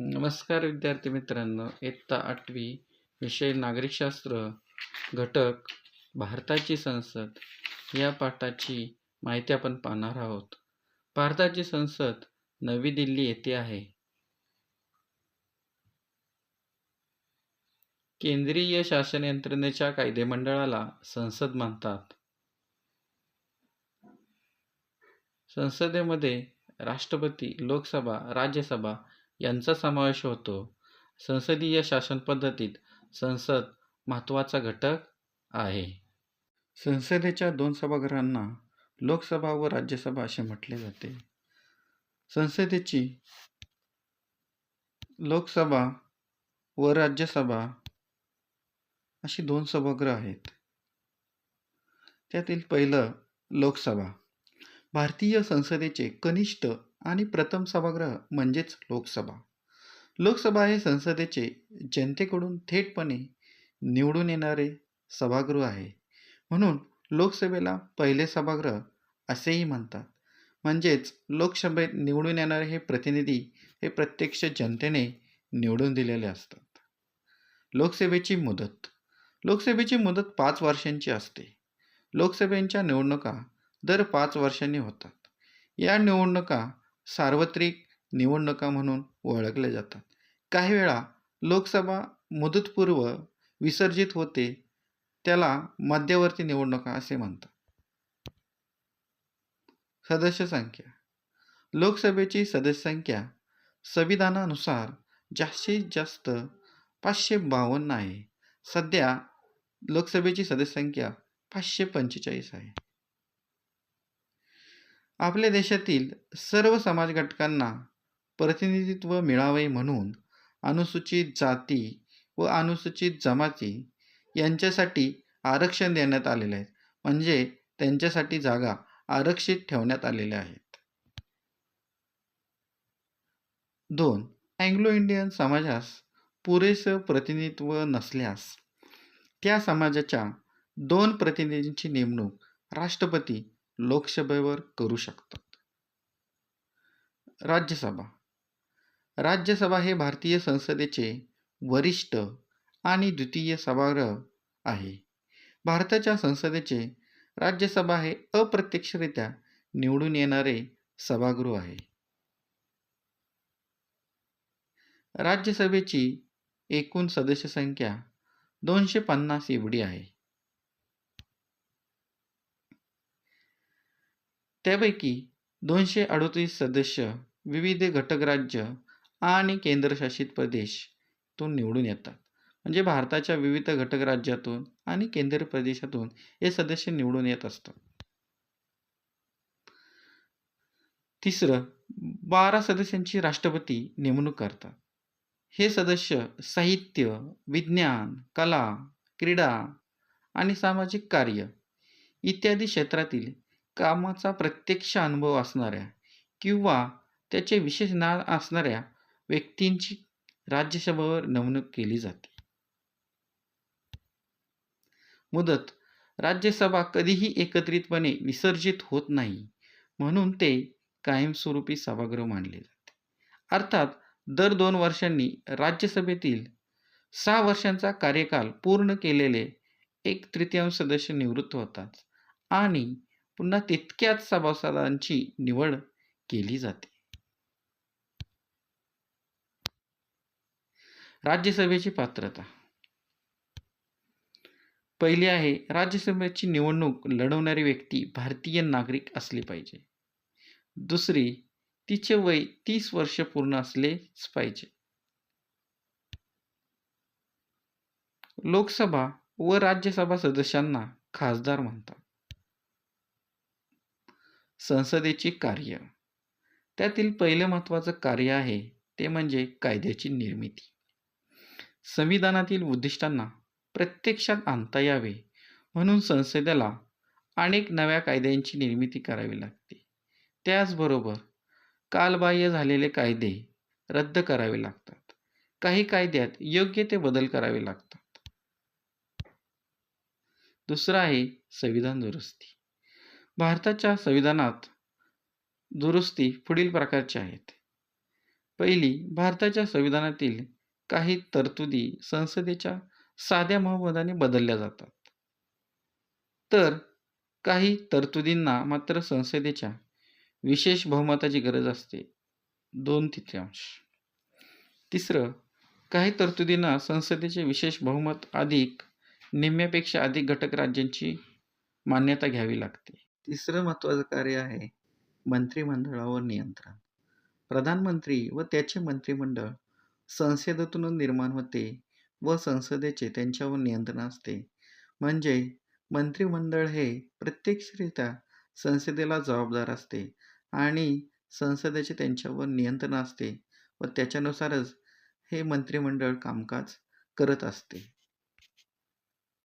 नमस्कार विद्यार्थी मित्रांनो इयत्ता आठवी विषय नागरिकशास्त्र घटक भारताची संसद या पाठाची माहिती आपण पाहणार आहोत. भारताची संसद नवी दिल्ली येथे आहे. केंद्रीय शासन यंत्रणेच्या कायदेमंडळाला संसद म्हणतात. संसदेमध्ये राष्ट्रपती लोकसभा राज्यसभा यांचा समावेश होतो. संसदीय शासन पद्धतीत संसद महत्त्वाचा घटक आहे. संसदेच्या दोन सभागृहांना लोकसभा व राज्यसभा असे म्हटले जाते. संसदेची लोकसभा व राज्यसभा अशी दोन सभागृह आहेत. त्यातील पहिलं लोकसभा. भारतीय संसदेचे कनिष्ठ आणि प्रथम सभागृह म्हणजेच लोकसभा. लोकसभा हे संसदेचे जनतेकडून थेटपणे निवडून येणारे सभागृह आहे. म्हणून लोकसभेला पहिले सभागृह असेही म्हणतात. म्हणजेच लोकसभेत निवडून येणारे हे प्रतिनिधी हे प्रत्यक्ष जनतेने निवडून दिलेले असतात. लोकसभेची मुदत. लोकसभेची मुदत पाच वर्षांची असते. लोकसभेच्या निवडणुका दर पाच वर्षांनी होतात. या निवडणुका सार्वत्रिक निवडणुका म्हणून ओळखल्या जातात. काही वेळा लोकसभा मुदतपूर्व विसर्जित होते त्याला मध्यवर्ती निवडणुका असे म्हणतात. सदस्य संख्या. लोकसभेची सदस्य संख्या संविधानानुसार जास्तीत जास्त पाचशे बावन्न आहे. सध्या लोकसभेची सदस्य संख्या पाचशे पंचेचाळीस आहे. आपल्या देशातील सर्व समाज घटकांना प्रतिनिधित्व मिळावे म्हणून अनुसूचित जाती व अनुसूचित जमाती यांच्यासाठी आरक्षण देण्यात आलेले आहे म्हणजे त्यांच्यासाठी जागा आरक्षित ठेवण्यात आलेल्या आहेत. दोन अँग्लो इंडियन समाजास पुरेसं प्रतिनिधित्व नसल्यास त्या समाजाच्या दोन प्रतिनिधींची नेमणूक राष्ट्रपती लोकसभेवर करू शकतात. राज्यसभा. राज्यसभा हे भारतीय संसदेचे वरिष्ठ आणि द्वितीय सभागृह आहे. भारताच्या संसदेचे राज्यसभा हे अप्रत्यक्षरित्या निवडून येणारे सभागृह आहे. राज्यसभेची एकूण सदस्य संख्या दोनशे पन्नास एवढी आहे. त्यापैकी दोनशे अडतीस सदस्य विविध घटक राज्य आणि केंद्रशासित प्रदेशतून निवडून येतात. म्हणजे भारताच्या विविध घटक राज्यातून आणि केंद्र प्रदेशातून हे सदस्य निवडून येत असतात. तिसरं बारा सदस्यांची राष्ट्रपती नेमणूक करतात. हे सदस्य साहित्य विज्ञान कला क्रीडा आणि सामाजिक कार्य इत्यादी क्षेत्रातील कामाचा प्रत्यक्ष अनुभव असणाऱ्या किंवा त्याचे विशेष ज्ञान असणाऱ्या व्यक्तींची राज्यसभेवर नेमणूक केली जाते. मुदत राज्यसभा कधीही एकत्रितपणे विसर्जित होत नाही म्हणून ते कायमस्वरूपी सभागृह मानले जाते. अर्थात दर दोन वर्षांनी राज्यसभेतील सहा वर्षांचा कार्यकाल पूर्ण केलेले एक तृतीयांश सदस्य निवृत्त होतात आणि पुन्हा तितक्याच सभासदांची निवड केली जाते. राज्यसभेची पात्रता. पहिली आहे राज्यसभेची निवडणूक लढवणारी व्यक्ती भारतीय नागरिक असली पाहिजे. दुसरी तिचे वय तीस वर्ष पूर्ण असलेच पाहिजे. लोकसभा व राज्यसभा सदस्यांना खासदार म्हणतात. संसदेची कार्य. त्यातील पहिलं महत्त्वाचं कार्य आहे ते म्हणजे कायद्याची निर्मिती. संविधानातील उद्दिष्टांना प्रत्यक्षात आणता यावे म्हणून संसदेला अनेक नव्या कायद्यांची निर्मिती करावी लागते. त्याचबरोबर कालबाह्य झालेले कायदे रद्द करावे लागतात. काही कायद्यात योग्य ते बदल करावे लागतात. दुसरं आहे संविधान दुरुस्ती. भारताच्या संविधानात दुरुस्ती पुढील प्रकारच्या आहेत. पहिली भारताच्या संविधानातील काही तरतुदी संसदेच्या साध्या बहुमताने बदलल्या जातात. तर काही तरतुदींना मात्र संसदेच्या विशेष बहुमताची गरज असते. दोन तृतीयांश. तिसरं काही तरतुदींना संसदेचे विशेष बहुमत अधिक निम्म्यापेक्षा अधिक घटक राज्यांची मान्यता घ्यावी लागते. तिसरं महत्त्वाचं कार्य आहे मंत्रिमंडळावर नियंत्रण. प्रधानमंत्री व त्याचे मंत्रिमंडळ संसदेतून निर्माण होते व संसदेचे त्यांच्यावर नियंत्रण असते. म्हणजे मंत्रिमंडळ हे प्रत्यक्षरित्या संसदेला जबाबदार असते आणि संसदेचे त्यांच्यावर नियंत्रण असते व त्याच्यानुसारच हे मंत्रिमंडळ कामकाज करत असते.